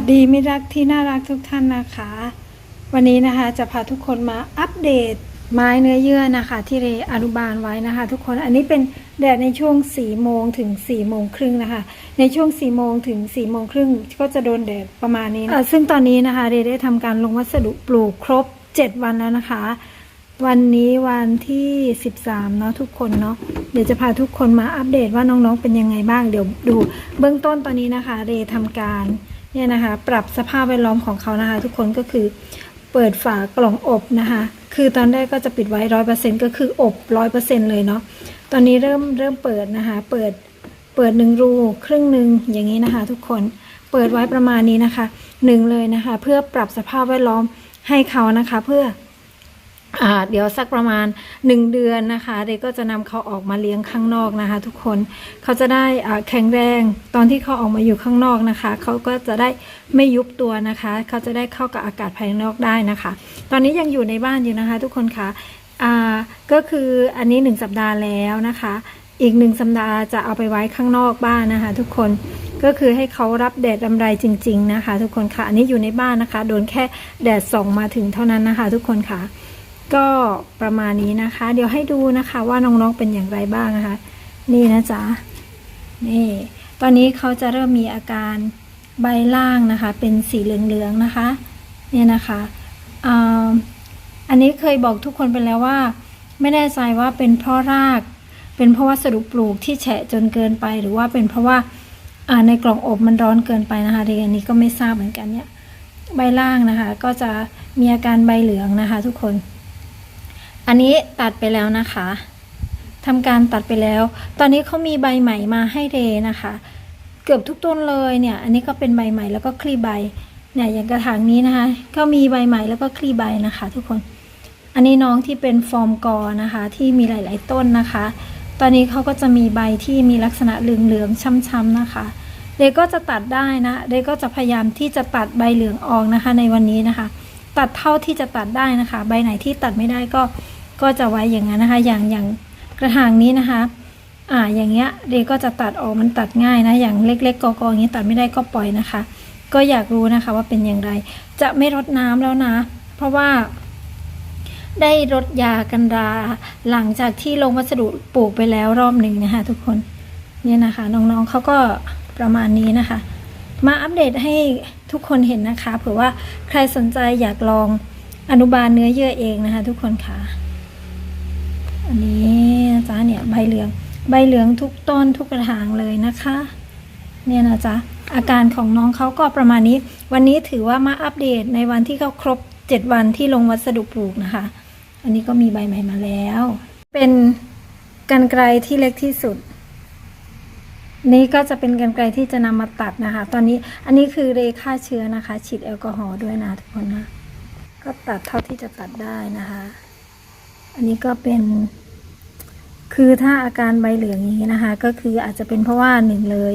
วัสดีมิรักที่น่ารักทุกท่านนะคะ วันนี้นะคะจะพาทุกคนมาอัปเดตไม้เนื้อเยื่อนะคะ ที่เรอนุบาลไว้นะคะ ทุกคนอันนี้เป็นแดดในช่วง4โมงถึง4โมงครึ่งนะคะ ในช่วง4โมงถึง4โมงครึ่งก็จะโดนแดดประมาณนี้นะซึ่งตอนนี้นะคะเรได้ทำการลงวัสดุปลูกครบ7วันแล้วนะคะ วันนี้วันที่13เนาะทุกคนเนาะเดี๋ยวจะพาทุกคนมาอัปเดตว่าน้องๆเป็นยังไงบ้างเดี๋ยวดู เบื้องต้นตอนนี้นะคะ เรทำการ เนี่ยนะคะ ปรับสภาพแวดล้อมของเขานะคะ ทุกคนก็คือเปิดฝากล่องอบนะคะ คือตอนแรกก็จะปิดไว้ร้อยเปอร์เซ็นก็คืออบร้อยเปอร์เซ็นเลยเนาะ ตอนนี้เริ่มเริ่มเปิดนะคะ เปิดเปิดหนึ่งรูครึ่งหนึ่งอย่างนี้นะคะ ทุกคน เปิดไว้ประมาณนี้นะคะหนึ่งเลยนะคะ เพื่อปรับสภาพแวดล้อมให้เขานะคะ เพื่อ เดี๋ยวสักประมาณ 1 เดือนนะคะ เด็กก็จะนำเขาออกมาเลี้ยงข้างนอกนะคะ ทุกคนเขาจะได้แข็งแรงตอนที่เขาออกมาอยู่ข้างนอกนะคะ เขาก็จะได้ไม่ยุบตัวนะคะ เขาจะได้เข้ากับอากาศภายนอกได้นะคะ ตอนนี้ยังอยู่ในบ้านอยู่นะคะ ทุกคนคะอ่าก็คืออันนี้ 1 สัปดาห์แล้วนะคะ อีกหนึ่งสัปดาห์จะเอาไปไว้ข้างนอกบ้านนะคะ ทุกคนก็คือให้เขารับแดดลำไรจริง ๆ นะคะ ทุกคนค่ะอันนี้อยู่ในบ้านนะคะ โดนแค่แดดส่องมาถึงเท่านั้นนะคะ ทุกคนค่ะ ก็ประมาณนี้นะคะ เดี๋ยวให้ดูนะคะว่าน้องๆเป็นอย่างไรบ้างนะคะ นี่นะจ๊ะนี่ ตอนนี้เขาจะเริ่มมีอาการใบล่างนะคะ เป็นสีเหลืองๆนะคะ เนี่ยนะคะอ่าอันนี้เคยบอกทุกคนไปแล้วว่า ไม่แน่ใจว่าเป็นเพราะราก เป็นเพราะว่าสรุปลูกที่แฉะจนเกินไป หรือว่าเป็นเพราะว่าในกล่องอบมันร้อนเกินไปนะคะเรียนอันนี้ก็ไม่ทราบเหมือนกันเนี่ย ใบล่างนะคะ ก็จะมีอาการใบเหลืองนะคะ ทุกคน อันนี้ตัดไปแล้วนะคะทำการตัดไปแล้ว ตอนนี้เขามีใบใหม่มาให้เรนะคะ เกือบทุกต้นเลยเนี่ย อันนี้ก็เป็นใบใหม่แล้วก็คลี่ใบ เนี่ยอย่างกระถางนี้นะคะ ก็มีใบใหม่แล้วก็คลี่ใบนะคะ ทุกคน อันนี้น้องที่เป็นฟอร์มกอนะคะ ที่มีหลาย ๆ ต้นนะคะ ตอนนี้เขาก็จะมีใบที่มีลักษณะเหลืองๆช้ำๆนะคะ เดก็จะตัดได้นะ เดก็จะพยายามที่จะตัดใบเหลืองออกนะคะ ในวันนี้นะคะ ตัดเท่าที่จะตัดได้นะคะ ใบไหนที่ตัดไม่ได้ก็ ก็จะไว้อย่างนั้นนะคะ อย่างอย่างกระถางนี้นะคะ อ่าอย่างเงี้ยเดก็จะตัดออกมันตัดง่ายนะ อย่างเล็กๆกอกๆอย่างนี้ตัดไม่ได้ก็ปล่อยนะคะ ก็อยากรู้นะคะว่าเป็นอย่างไร จะไม่รดน้ำแล้วนะ เพราะว่าได้รดยากันราหลังจากที่ลงวัสดุปลูกไปแล้วรอบหนึ่งนะคะทุกคนเนี่ยนะคะ น้องๆเขาก็ประมาณนี้นะคะ มาอัปเดตให้ทุกคนเห็นนะคะเผื่อว่าใครสนใจอยากลองอนุบาลเนื้อเยื่อเองนะคะ ทุกคนค่ะ อันนี้นะจ๊ะเนี่ยใบเหลือง ใบเหลืองทุกต้นทุกกระถางเลยนะคะ เนี่ยนะจ๊ะอาการของน้องเขาก็ประมาณนี้ วันนี้ถือว่ามาอัปเดตในวันที่เขาครบ 7 วันที่ลงวัสดุปลูกนะคะ อันนี้ก็มีใบใหม่มาแล้ว เป็นกันไกรที่เล็กที่สุด นี่ก็จะเป็นกันไกรที่จะนำมาตัดนะคะ ตอนนี้อันนี้คือเรฆ่าเชื้อนะคะ ฉีดแอลกอฮอล์ด้วยนะทุกคนนะ ก็ตัดเท่าที่จะตัดได้นะคะ อันนี้ก็เป็น คือถ้าอาการใบเหลืองอย่างนี้นะคะ ก็คืออาจจะเป็นเพราะว่าหนึ่งเลย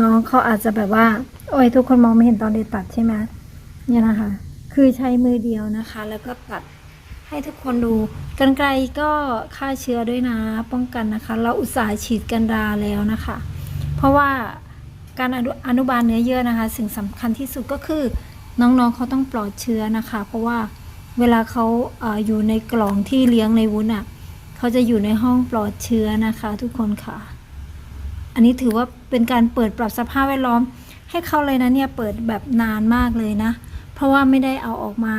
น้องเขาอาจจะแบบว่า โอ้ยทุกคนมองไม่เห็นตอนเด็ดตัดใช่ไหมเนี่ยนะคะ คือใช้มือเดียวนะคะ แล้วก็ตัดให้ทุกคนดูกันไกลก็ฆ่าเชื้อด้วยนะป้องกันนะคะ เราอุตส่าห์ฉีดกันราแล้วนะคะ เพราะว่าการอนุอนุบาลเนื้อเยื่อนะคะ สิ่งสำคัญที่สุดก็คือน้องๆเขาต้องปลอดเชื้อนะคะ เพราะว่าเวลาเขาออยู่ในกล่องที่เลี้ยงในวุ้นอะ เขาจะอยู่ในห้องปลอดเชื้อนะคะ ทุกคนค่ะ อันนี้ถือว่าเป็นการเปิดปรับสภาพแวดล้อม ให้เขาเลยนะเนี่ยเปิดแบบนานมากเลยนะ เพราะว่าไม่ได้เอาออกมา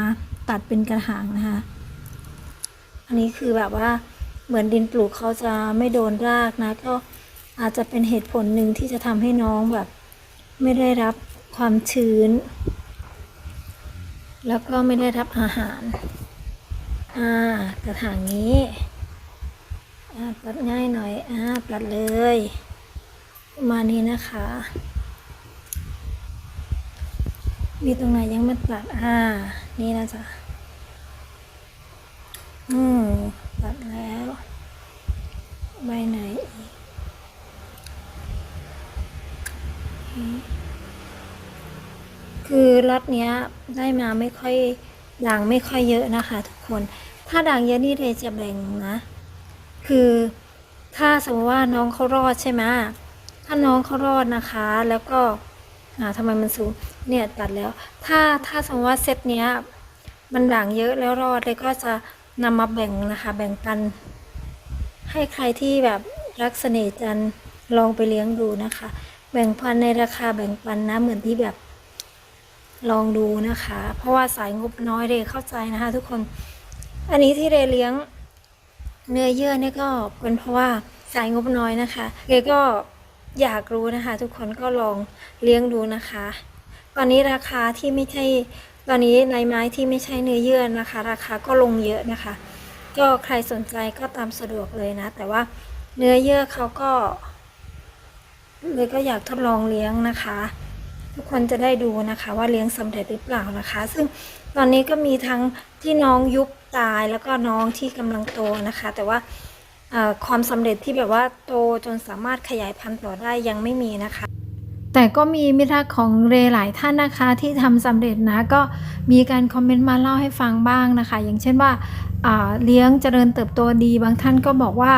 ตัดเป็นกระถางนะคะ อันนี้คือแบบว่าเหมือนดินปลูกเขาจะไม่โดนรากนะ ก็อาจจะเป็นเหตุผลหนึ่งที่จะทำให้น้องแบบ ไม่ได้รับความชื้น แล้วก็ไม่ได้รับอาหาร อ่ากระถางนี้ ตัดง่ายหน่อยอ่าตัดเลยมานี้นะคะ มีตรงไหนยังไม่ตัดอ่า นี่นะจ๊ะอืมตัดแล้ว ใบไหนอีกคือล็อตเนี้ยได้มาไม่ค่อยด่างไม่ค่อยเยอะนะคะทุกคน ถ้าด่างเยอะนี่เรจะแบ่งนะ คือถ้าสมมติว่าน้องเขารอดใช่ไหมถ้าน้องเขารอดนะคะ แล้วก็อ่าทำไมมันสูงเนี่ยตัดแล้ว ถ้าถ้าสมมติว่าเซตเนี้ยมันด่างเยอะแล้วรอดเลยก็จะนำมาแบ่งนะคะ แบ่งปัน ให้ใครที่แบบรักเสน่ห์จันลองไปเลี้ยงดูนะคะ แบ่งปันในราคาแบ่งปันนะเหมือนที่แบบลองดูนะคะ เพราะว่าสายงบน้อยเรเข้าใจนะคะ ทุกคน อันนี้ที่เรเลี้ยง เนื้อเยื่อเนี่ยก็เป็นเพราะว่าสายงบน้อยนะคะเรก็อยากรู้นะคะ ทุกคนก็ลองเลี้ยงดูนะคะ ตอนนี้ราคาที่ไม่ใช่ตอนนี้ในไม้ที่ไม่ใช่เนื้อเยื่อนะคะ ราคาก็ลงเยอะนะคะ ก็ใครสนใจก็ตามสะดวกเลยนะ แต่ว่าเนื้อเยื่อเขาก็เลยก็อยากทดลองเลี้ยงนะคะ ทุกคนจะได้ดูนะคะ ว่าเลี้ยงสำเร็จหรือเปล่านะคะ ซึ่งตอนนี้ก็มีทั้งที่น้องยุบ ตายแล้วก็น้องที่กำลังโตนะคะ แต่ว่าความสำเร็จที่แบบว่าโตจนสามารถขยายพันธุ์ต่อได้ยังไม่มีนะคะ แต่ก็มีมิตรของเรหลายท่านนะคะที่ทำสำเร็จนะก็มีการคอมเมนต์มาเล่าให้ฟังบ้างนะคะ อย่างเช่นว่าเลี้ยงเจริญเติบโตดีบางท่านก็บอกว่า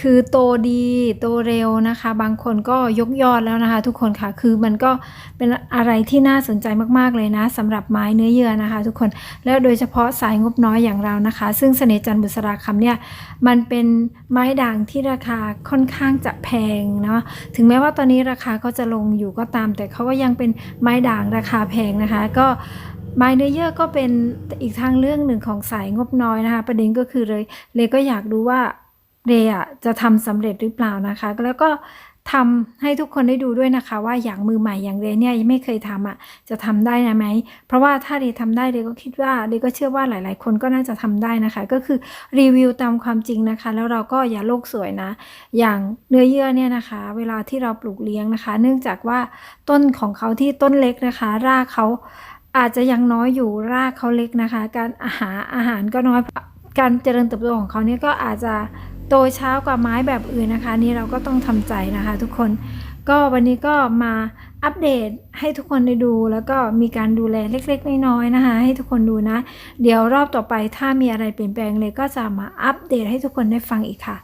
คือโตดีโตเร็วนะคะ บางคนก็ยกยอดแล้วนะคะ ทุกคนค่ะคือมันก็เป็นอะไรที่น่าสนใจมากๆเลยนะสำหรับไม้เนื้อเยื่อนะคะ ทุกคนแล้วโดยเฉพาะสายงบน้อยอย่างเรานะคะ ซึ่งเสน่จันบุษราคำเนี่ยมันเป็นไม้ด่างที่ราคาค่อนข้างจะแพงเนาะถึงแม้ว่าตอนนี้ราคาก็จะลงอยู่ก็ตาม แต่เขาก็ยังเป็นไม้ด่างราคาแพงนะคะ ก็ไม้เนื้อเยื่อก็เป็นอีกทางเรื่องหนึ่งของสายงบน้อยนะคะ ประเด็นก็คือเลยเลยก็อยากรู้ว่า เรอะจะทำสำเร็จหรือเปล่านะคะ แล้วก็ทำให้ทุกคนได้ดูด้วยนะคะว่าอย่างมือใหม่อย่างเรเนี่ยยังไม่เคยทำอะจะทำได้นะไหมเพราะว่าถ้าเรทำได้เรก็คิดว่าเรก็เชื่อว่าหลาย ๆ คนก็น่าจะทำได้นะคะ ก็คือรีวิวตามความจริงนะคะ แล้วเราก็อย่าโลกสวยนะ อย่างเนื้อเยื่อเนี่ยนะคะ เวลาที่เราปลูกเลี้ยงนะคะ เนื่องจากว่าต้นของเขาที่ต้นเล็กนะคะ รากเขาอาจจะยังน้อยอยู่รากเขาเล็กนะคะ การอาหารอาหารก็น้อยการเจริญเติบโตของเขาเนี่ยก็อาจจะ โตช้ากว่าไม้แบบอื่นนะคะ นี่เราก็ต้องทำใจนะคะทุกคนก็วันนี้ก็มาอัปเดตให้ทุกคนได้ดู แล้วก็มีการดูแลเล็กๆน้อยๆนะคะ ให้ทุกคนดูนะ เดี๋ยวรอบต่อไปถ้ามีอะไรเปลี่ยนแปลงเลยก็จะมาอัปเดตให้ทุกคนได้ฟังอีกค่ะ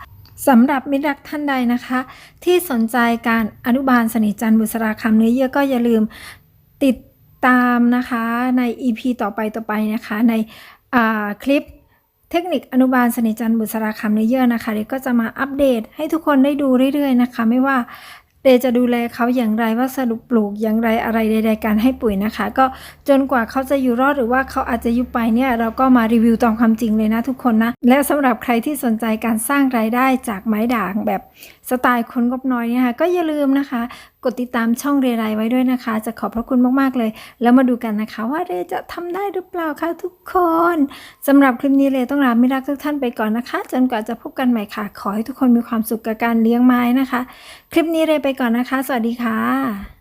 สำหรับมิตรรักท่านใดนะคะ ที่สนใจการอนุบาลสนิทจันบุษราคำเนื้อเยื่อก็อย่าลืมติดตามนะคะใน EP ต่อไปต่อไปนะคะในคลิป เทคนิคอนุบาลสนิจันบุษราคำเนเยื่อนะคะเดก็จะมาอัปเดตให้ทุกคนได้ดูเรื่อยๆนะคะ ไม่ว่าเดจะดูแลเขาอย่างไรว่าสรุปปลูกอย่างไรอะไรใดๆการให้ปุ๋ยนะคะ ก็จนกว่าเขาจะอยู่รอดหรือว่าเขาอาจจะยุบไปเนี่ยเราก็มารีวิวตามความจริงเลยนะทุกคนนะ และสำหรับใครที่สนใจการสร้างรายได้จากไม้ด่างแบบ สไตล์คนงบน้อยเนี่ยค่ะก็อย่าลืมนะคะ กดติดตามช่องเรไรไว้ด้วยนะคะ จะขอบพระคุณมากๆเลย แล้วมาดูกันนะคะว่าเรจะทำได้หรือเปล่าคะทุกคนสำหรับคลิปนี้เรต้องลาไม่รักทุกท่านไปก่อนนะคะ จนกว่าจะพบกันใหม่ค่ะ ขอให้ทุกคนมีความสุขกับการเลี้ยงไม้นะคะ คลิปนี้เรไปก่อนนะคะ สวัสดีค่ะ